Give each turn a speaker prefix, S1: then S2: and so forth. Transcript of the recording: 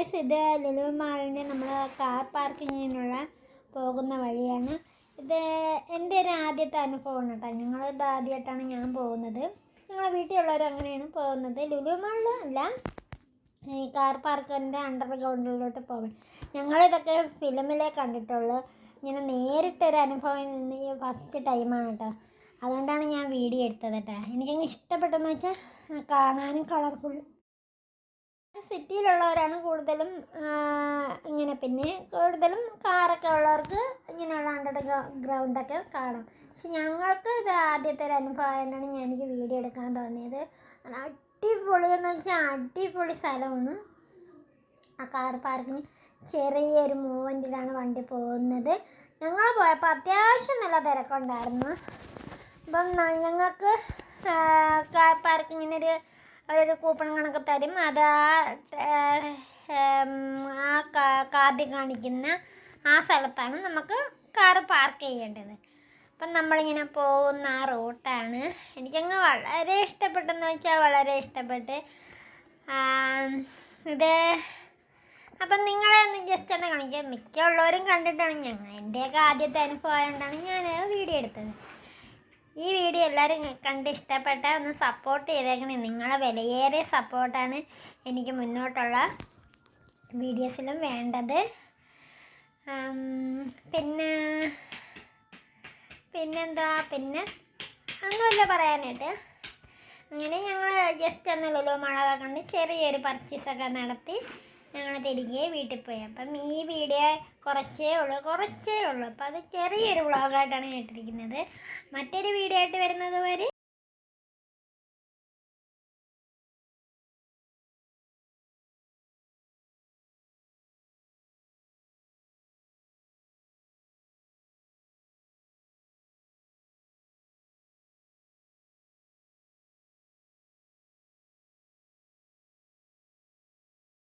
S1: Guys ഇത് ലുലു മാളിന്റെ നമ്മൾ കാർ പാർക്കിങ്ങിനുള്ള പോകുന്ന വഴിയാണ്. ഇത് എന്റെ ഒരു ആദ്യത്തെ അനുഭവമാണ് കേട്ടോ. ഞങ്ങളുടെ ആദ്യമായിട്ടാണ് ഞാൻ പോകുന്നത്. ഞങ്ങളെ വീട്ടിലുള്ളവർ അങ്ങനെയാണ് പോകുന്നത്. ലുലു മാളിൽ അല്ല. ഈ കാർ പാർക്കിന്റെ അണ്ടർ ഗ്രൗണ്ടിലോട്ട് പോകാൻ. ഞങ്ങളിതൊക്കെ ഫിലിമിലേ കണ്ടിട്ടുള്ളൂ. ഇങ്ങനെ നേരിട്ടൊരു അനുഭവം ഈ ഫസ്റ്റ് ടൈമാണ് കേട്ടോ. അതുകൊണ്ടാണ് ഞാൻ വീഡിയോ എടുത്തത് കേട്ടോ. എനിക്കങ്ങ് ഇഷ്ടപ്പെട്ടെന്ന് വെച്ചാൽ കാണാനും കളർഫുൾ സിറ്റിയിലുള്ളവരാണ് കൂടുതലും ഇങ്ങനെ പിന്നെ കൂടുതലും കാറൊക്കെ ഉള്ളവർക്ക് ഇങ്ങനെയുള്ള അണ്ടർ ഗ്രൗണ്ടൊക്കെ കാണാം. പക്ഷെ ഞങ്ങൾക്ക് ഇത് ആദ്യത്തെ ഒരു അനുഭവമായിട്ടാണ് ഞാൻ എനിക്ക് വീഡിയോ എടുക്കാൻ തോന്നിയത്. അടിപൊളി എന്ന് വെച്ചാൽ അടിപൊളി സ്ഥലമാണ്. ആ കാർ പാർക്കിന് ചെറിയൊരു മൂവ്മെന്റിലാണ് വണ്ടി പോകുന്നത്. ഞങ്ങൾ പോയപ്പോൾ അത്യാവശ്യം നല്ല തിരക്കുണ്ടായിരുന്നു. അപ്പം ഞങ്ങൾക്ക് കാർ പാർക്കിങ്ങിനൊരു ഒരു കൂപ്പൺ കണക്ക് തരും. അത് ആ ഏ, ആ കാ- കാർഡിൽ കാണിക്കുന്ന ആ സ്ഥലത്താണ് നമുക്ക് കാർ പാർക്ക് ചെയ്യേണ്ടത്. അപ്പം നമ്മളിങ്ങനെ പോകുന്ന ആ റൂട്ടാണ് എനിക്കങ്ങ് വളരെ ഇഷ്ടപ്പെട്ടെന്ന് വെച്ചാൽ വളരെ ഇഷ്ടപ്പെട്ട്. ഇത് അപ്പം നിങ്ങളെ ഒന്ന് ജസ്റ്റ് ഒന്ന് കാണിക്കാം. മിക്കുള്ളവരും കണ്ടിട്ടാണ് ഞങ്ങൾ എന്റെയൊക്കെ ആദ്യത്തെ അനുഭവം ആയതുകൊണ്ടാണ് ഞാൻ വീഡിയോ എടുത്തത്. ഈ വീഡിയോ എല്ലാവരും കണ്ട് ഇഷ്ടപ്പെട്ട ഒന്ന് സപ്പോർട്ട് ചെയ്തേക്കണേ. നിങ്ങളെ വിലയേറിയ സപ്പോർട്ടാണ് എനിക്ക് മുന്നോട്ടുള്ള വീഡിയോസിലും വേണ്ടത്. പിന്നെ പിന്നെന്താ? പിന്നെ ഒന്നുമില്ല പറയാനായിട്ട്. അങ്ങനെ ഞങ്ങൾ ജസ്റ്റ് ഒന്ന് മഴ കണ്ട് ചെറിയൊരു പർച്ചേസൊക്കെ നടത്തി. ഞങ്ങൾ തിരികെ വീട്ടിൽ പോയി. അപ്പം ഈ വീഡിയോ കുറച്ചേ ഉള്ളൂ കുറച്ചേ ഉള്ളൂ. അപ്പം അത് ചെറിയൊരു വ്ളോഗായിട്ടാണ് കേട്ടിരിക്കുന്നത്. മറ്റൊരു വീഡിയോ ആയിട്ട് വരുന്നത് വരെ